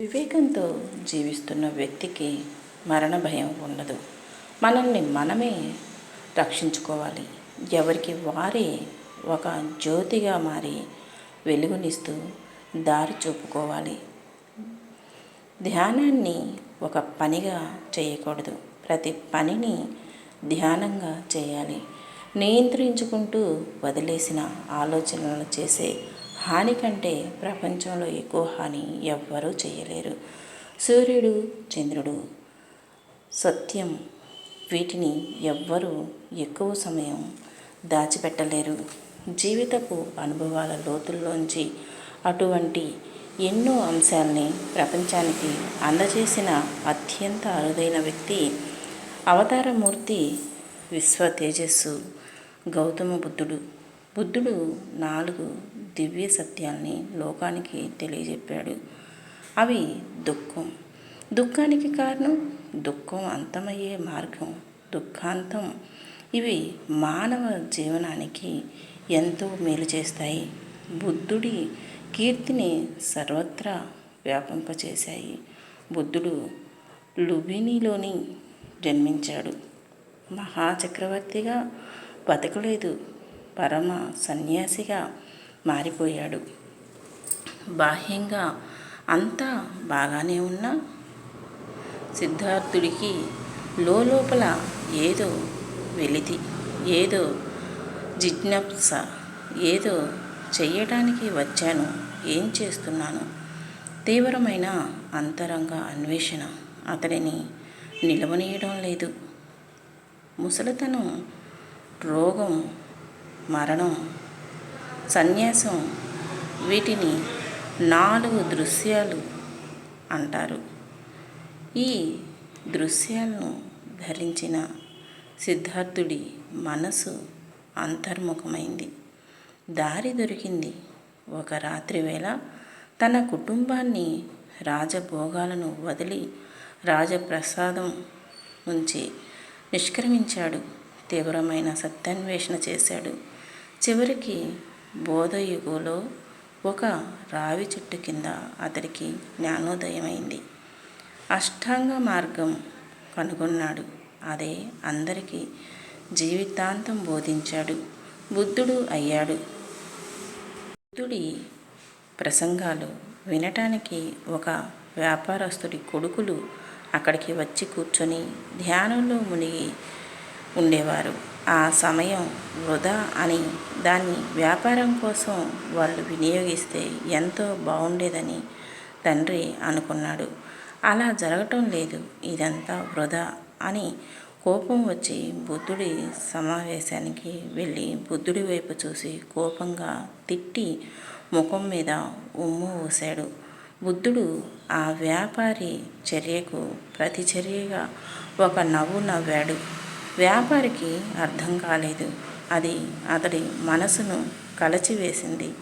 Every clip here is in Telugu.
వివేకంతో జీవిస్తున్న వ్యక్తికి మరణ భయం ఉండదు. మనల్ని మనమే రక్షించుకోవాలి. ఎవరికి వారే ఒక జ్యోతిగా మారి వెలుగునిస్తూ దారి చూపుకోవాలి. ధ్యానాన్ని ఒక పనిగా చేయకూడదు. ప్రతి పనిని ధ్యానంగా చేయాలి. నియంత్రించుకుంటూ వదిలేసిన ఆలోచనలు చేసే హాని కంటే ప్రపంచంలో ఎక్కువ హాని ఎవ్వరూ చేయలేరు. సూర్యుడు చంద్రుడు సత్యం వీటిని ఎవ్వరూ ఎక్కువ సమయం దాచిపెట్టలేరు. జీవితపు అనుభవాల లోతుల్లోంచి అటువంటి ఎన్నో అంశాల్ని ప్రపంచానికి అందజేసిన అత్యంత అరుదైన వ్యక్తి అవతారమూర్తి విశ్వ తేజస్సు గౌతమ బుద్ధుడు. బుద్ధుడు నాలుగు దివ్య సత్యాల్ని లోకానికి తెలియజెప్పాడు. అవి దుఃఖం. దుఃఖానికి కారణం దుఃఖం అంతమయ్యే మార్గం దుఃఖాంతం. ఇవి మానవ జీవనానికి ఎంతో మేలు చేస్తాయి. బుద్ధుడి కీర్తిని సర్వత్రా వ్యాపింపచేశాయి. బుద్ధుడు లుబినిలోని జన్మించాడు. మహాచక్రవర్తిగా బతకలేదు. పరమ సన్యాసిగా మారిపోయాడు. బాహ్యంగా అంతా బాగానే ఉన్నా సిద్ధార్థుడికి లోపల ఏదో వెలితి ఏదో జిజ్ఞప్స ఏదో చెయ్యడానికి వచ్చాను ఏం చేస్తున్నాను? తీవ్రమైన అంతరంగ అన్వేషణ అతడిని నిలవనీయడం లేదు. ముసలితనం రోగం మరణం సన్యాసం వీటిని నాలుగు దృశ్యాలు అంటారు. ఈ దృశ్యాలను ధరించిన సిద్ధార్థుడి మనసు అంతర్ముఖమైంది. దారి దొరికింది ఒక రాత్రి వేళ తన కుటుంబాన్ని రాజభోగాలను వదిలి రాజప్రసాదం నుంచి నిష్క్రమించాడు. తీవ్రమైన సత్యాన్వేషణ చేశాడు. చివరికి బోధయుగంలో ఒక రావి చెట్టు కింద అతడికి జ్ఞానోదయమైంది. అష్టాంగ మార్గం కనుగొన్నాడు. అదే అందరికీ జీవితాంతం బోధించాడు. బుద్ధుడు అయ్యాడు. బుద్ధుడి ప్రసంగాలు వినటానికి ఒక వ్యాపారస్తుడి కొడుకులు అక్కడికి వచ్చి కూర్చొని ధ్యానంలో మునిగి ఉండేవారు. ఆ సమయం వృధా అని దాన్ని వ్యాపారం కోసం వాళ్ళు వినియోగిస్తే ఎంతో బాగుండేదని తండ్రి అనుకున్నాడు. అలా జరగటం లేదు. ఇదంతా వృధా అని కోపం వచ్చి బుద్ధుడి సమావేశానికి వెళ్ళి బుద్ధుడి వైపు చూసి కోపంగా తిట్టి ముఖం మీద ఉమ్ము ఊశాడు. బుద్ధుడు ఆ వ్యాపారి చర్యకు ప్రతిచర్యగా ఒక నవ్వు నవ్వాడు. వ్యాపారికి అర్థం కాలేదు. అది అతడి మనసును కలచివేసింది.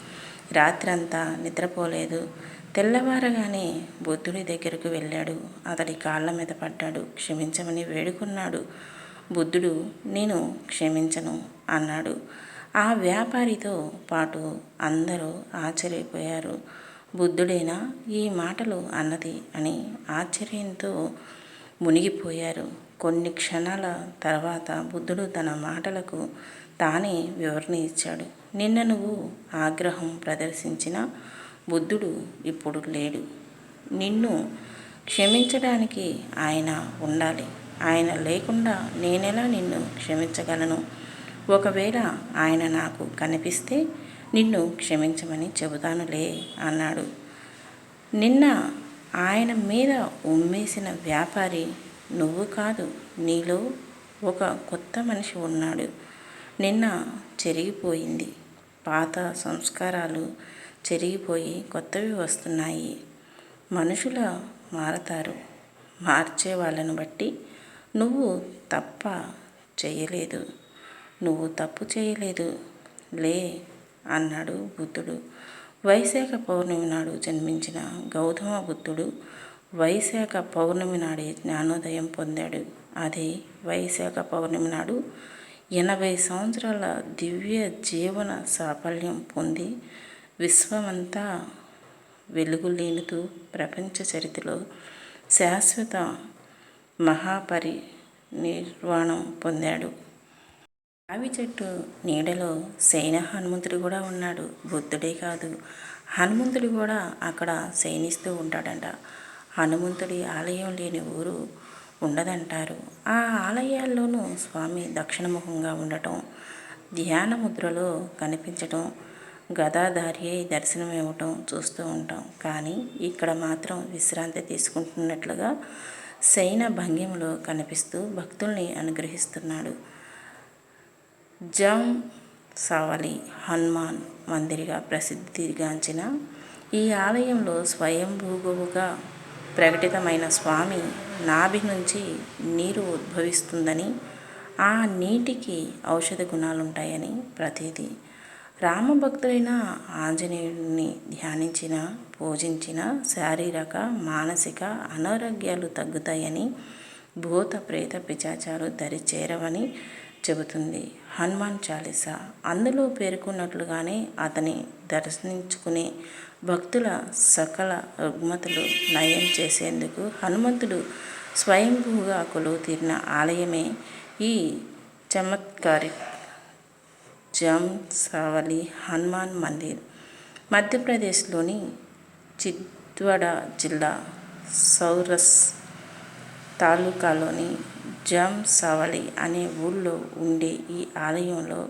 రాత్రంతా నిద్రపోలేదు. తెల్లవారగానే బుద్ధుడి దగ్గరకు వెళ్ళాడు. అతడి కాళ్ళ మీద పడ్డాడు. క్షమించమని వేడుకున్నాడు. బుద్ధుడు నేను క్షమించను అన్నాడు. ఆ వ్యాపారితో పాటు అందరూ ఆశ్చర్యపోయారు. బుద్ధుడేనా ఈ మాటలు అన్నది అని ఆశ్చర్యంతో మునిగిపోయారు. కొన్ని క్షణాల తర్వాత బుద్ధుడు తన మాటలకు తానే వివరణ ఇచ్చాడు. నిన్న నువ్వు ఆగ్రహం ప్రదర్శించిన బుద్ధుడు ఇప్పుడు లేడు. నిన్ను క్షమించడానికి ఆయన ఉండాలి. ఆయన లేకుండా నేనెలా నిన్ను క్షమించగలను? ఒకవేళ ఆయన నాకు కనిపిస్తే నిన్ను క్షమించమని చెబుతానులే అన్నాడు. నిన్న ఆయన మీద ఉమ్మేసిన వ్యాపారి నువ్వు కాదు. నీలో ఒక కొత్త మనిషి ఉన్నాడు. నిన్న చెరిగిపోయింది. పాత సంస్కారాలు చెరిగిపోయి కొత్తవి వస్తున్నాయి. మనుషుల మారతారు. మార్చే వాళ్ళను బట్టి నువ్వు తప్ప చేయలేదు. నువ్వు తప్పు చేయలేదు లే అన్నాడు బుద్ధుడు. వైశాఖ పౌర్ణమి నాడు జన్మించిన గౌతమ బుద్ధుడు వైశాఖ పౌర్ణమి నాడే జ్ఞానోదయం పొందాడు. అదే వైశాఖ పౌర్ణమి నాడు ఎనభై సంవత్సరాల దివ్య జీవన సాఫల్యం పొంది విశ్వమంతా వెలుగులీనుతూ ప్రపంచ చరిత్రలో శాశ్వత మహాపరి నిర్వాణం పొందాడు. రావి చెట్టు నీడలో శయన హనుమంతుడు కూడా ఉన్నాడు. బుద్ధుడే కాదు హనుమంతుడు కూడా అక్కడ శయనిస్తూ ఉంటాడంట. హనుమంతుడి ఆలయం లేని ఊరు ఉండదంటారు. ఆ ఆలయాల్లోనూ స్వామి దక్షిణముఖంగా ఉండటం ధ్యాన ముద్రలో కనిపించటం గదాధారి అయి దర్శనం ఇవ్వటం చూస్తూ ఉంటాం. కానీ ఇక్కడ మాత్రం విశ్రాంతి తీసుకుంటున్నట్లుగా శయన భంగిమలో కనిపిస్తూ భక్తుల్ని అనుగ్రహిస్తున్నాడు. జం సవలి హనుమాన్ మందిరిగా ప్రసిద్ధిగాంచిన ఈ ఆలయంలో స్వయంభూగువుగా ప్రకటితమైన స్వామి నాభి నుంచి నీరు ఉద్భవిస్తుందని ఆ నీటికి ఔషధ గుణాలుంటాయని ప్రతీది రామభక్తులైన ఆంజనేయుడిని ధ్యానించిన పూజించిన శారీరక మానసిక అనారోగ్యాలు తగ్గుతాయని భూత ప్రేత పిచాచాలు దరి చేరవని చెబుతుంది హనుమాన్ చాలీసా. అందులో పేర్కొన్నట్లుగానే అతని దర్శించుకునే భక్తుల సకల రుగ్మతలు నయం చేసేందుకు హనుమంతుడు స్వయంభూగా కొలువు తీరిన ఆలయమే ఈ చమత్కారి జమ్ సావలి హనుమాన్ మందిర్. మధ్యప్రదేశ్లోని చిత్వడ జిల్లా సౌరస్ తాలూకాలోని జమ్ అనే ఊళ్ళో ఉండే ఈ ఆలయంలో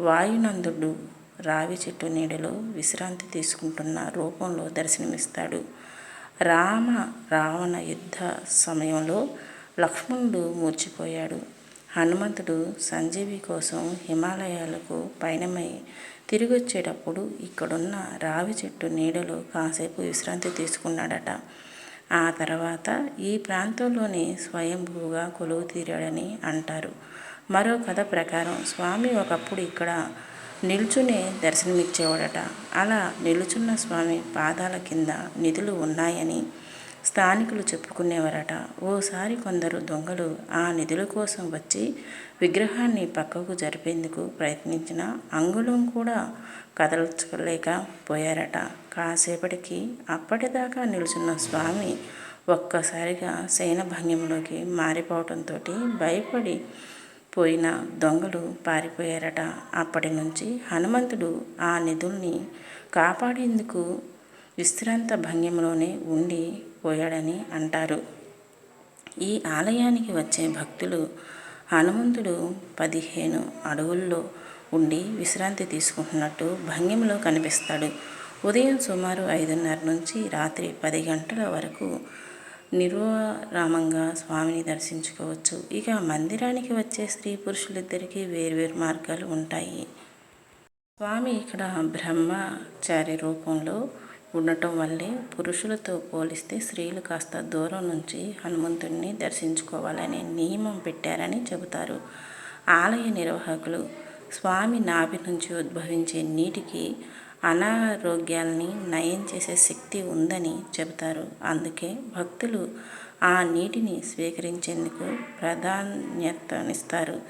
వాయునందుడు రావి చెట్టు నీడలో విశ్రాంతి తీసుకుంటున్న రూపంలో దర్శనమిస్తాడు. రామ రావణ యుద్ధ సమయంలో లక్ష్మణుడు మూర్చిపోయాడు. హనుమంతుడు సంజీవి కోసం హిమాలయాలకు పయనమై తిరిగొచ్చేటప్పుడు ఇక్కడున్న రావి చెట్టు నీడలో కాసేపు విశ్రాంతి తీసుకున్నాడట. ఆ తర్వాత ఈ ప్రాంతంలోనే స్వయంభూగా కొలువు తీరాడని అంటారు. మరో కథ ప్రకారం స్వామి ఒకప్పుడు ఇక్కడ నిల్చునే దర్శనమిచ్చేవాడట. అలా నిలుచున్న స్వామి పాదాల కింద నిధులు ఉన్నాయని స్థానికులు చెప్పుకునేవారట. ఓసారి కొందరు దొంగలు ఆ నిధుల కోసం వచ్చి విగ్రహాన్ని పక్కకు జరిపేందుకు ప్రయత్నించిన అంగుళం కూడా కదల్చలేకపోయారట కాసేపటికి అప్పటిదాకా నిలుచున్న స్వామి ఒక్కసారిగా శయనభంగ్యంలోకి మారిపోవటంతో భయపడి పోయిన దొంగలు పారిపోయారట. అప్పటి నుంచి హనుమంతుడు ఆ నిధుల్ని కాపాడేందుకు విశ్రాంత భంగ్యంలోనే ఉండి పోయాడని అంటారు. ఈ ఆలయానికి వచ్చే భక్తులు హనుమంతుడు పదిహేను అడుగుల్లో ఉండి విశ్రాంతి తీసుకుంటున్నట్టు భంగిమలో కనిపిస్తాడు. ఉదయం సుమారు ఐదున్నర నుంచి రాత్రి పది గంటల వరకు నిర్వరామంగా స్వామిని దర్శించుకోవచ్చు. ఇక మందిరానికి వచ్చే స్త్రీ పురుషులిద్దరికీ వేర్వేరు మార్గాలు ఉంటాయి. స్వామి ఇక్కడ బ్రహ్మచారి రూపంలో ఉండటం వల్లే పురుషులతో పోలిస్తే స్త్రీలు కాస్త దూరం నుంచి హనుమంతుడిని దర్శించుకోవాలనే నియమం పెట్టారని చెబుతారు. ఆలయ నిర్వాహకులు స్వామి నాభి నుంచి ఉద్భవించే నీటికి అనారోగ్యాల్ని నయం చేసే శక్తి ఉందని చెబుతారు. అందుకే భక్తులు ఆ నీటిని స్వీకరించేందుకు ప్రాధాన్యతనిస్తారు.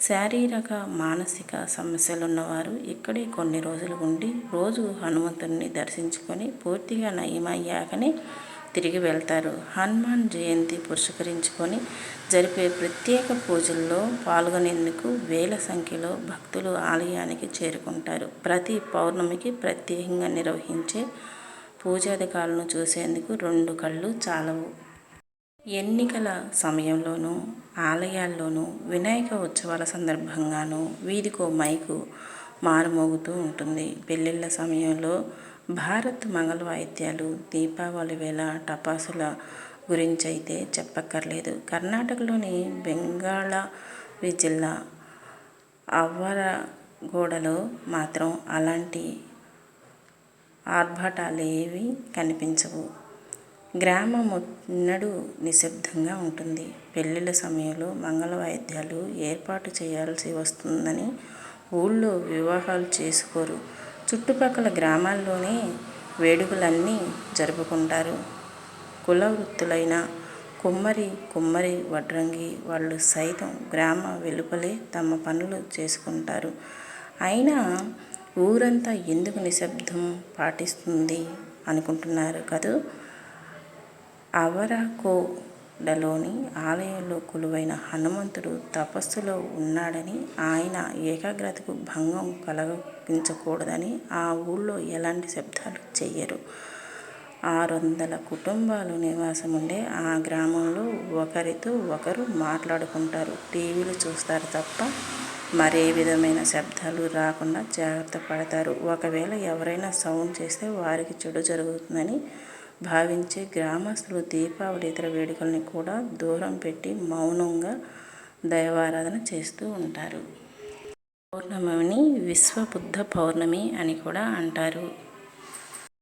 శారీరక మానసిక సమస్యలున్నవారు ఇక్కడే కొన్ని రోజులు ఉండి రోజు హనుమంతుడిని దర్శించుకొని పూర్తిగా నయమయ్యాకనే తిరిగి వెళ్తారు. హనుమాన్ జయంతి పురస్కరించుకొని జరిపే ప్రత్యేక పూజల్లో పాల్గొనేందుకు వేల సంఖ్యలో భక్తులు ఆలయానికి చేరుకుంటారు. ప్రతి పౌర్ణమికి ప్రత్యేకంగా నిర్వహించే పూజాధికారులను చూసేందుకు రెండు కళ్ళు చాలవు. ఎన్నికల సమయంలోనూ ఆలయాల్లోనూ వినాయక ఉత్సవాల సందర్భంగానూ వీధికో మైకు మారుమోగుతూ ఉంటుంది. పెళ్ళిళ్ళ సమయంలో భారత్ మంగళ వాయిద్యాలు దీపావళి వేళ టపాసుల గురించైతే చెప్పక్కర్లేదు. కర్ణాటకలోని బెంగాళవి జిల్లా అవ్వరగూడలో మాత్రం అలాంటి ఆర్భాటాలేవీ కనిపించవు. గ్రామం మున్నడు నిశ్శబ్దంగా ఉంటుంది. పెళ్ళిళ్ళ సమయంలో మంగళ వాయిద్యాలు ఏర్పాటు చేయాల్సి వస్తుందని ఊళ్ళో వివాహాలు చేసుకోరు. చుట్టుపక్కల గ్రామాల్లోనే వేడుకలన్నీ జరుపుకుంటారు. కుల వృత్తులైన కుమ్మరి కుమ్మరి వడ్రంగి వాళ్ళు సైతం గ్రామ వెలుపలే తమ పనులు చేసుకుంటారు. అయినా ఊరంతా ఎందుకు నిశ్శబ్దం పాటిస్తుంది అనుకుంటున్నారు కదూ? డలోని ఆలయంలో కొలువైన హనుమంతుడు తపస్సులో ఉన్నాడని ఆయన ఏకాగ్రతకు భంగం కలగించకూడదని ఆ ఊళ్ళో ఎలాంటి శబ్దాలు చెయ్యరు. ఆరు వందల కుటుంబాలు నివాసం ఉండే ఆ గ్రామంలో ఒకరితో ఒకరు మాట్లాడుకుంటారు. టీవీలు చూస్తారు తప్ప మరే విధమైన శబ్దాలు రాకుండా జాగ్రత్త పడతారు. ఒకవేళ ఎవరైనా సౌండ్ చేస్తే వారికి చెడు జరుగుతుందని భావించే గ్రామస్తులు దీపావళి ఇతర వేడుకల్ని కూడా దూరం పెట్టి మౌనంగా దైవారాధన చేస్తూ ఉంటారు. పౌర్ణమిని విశ్వబుద్ధ పౌర్ణమి అని కూడా అంటారు.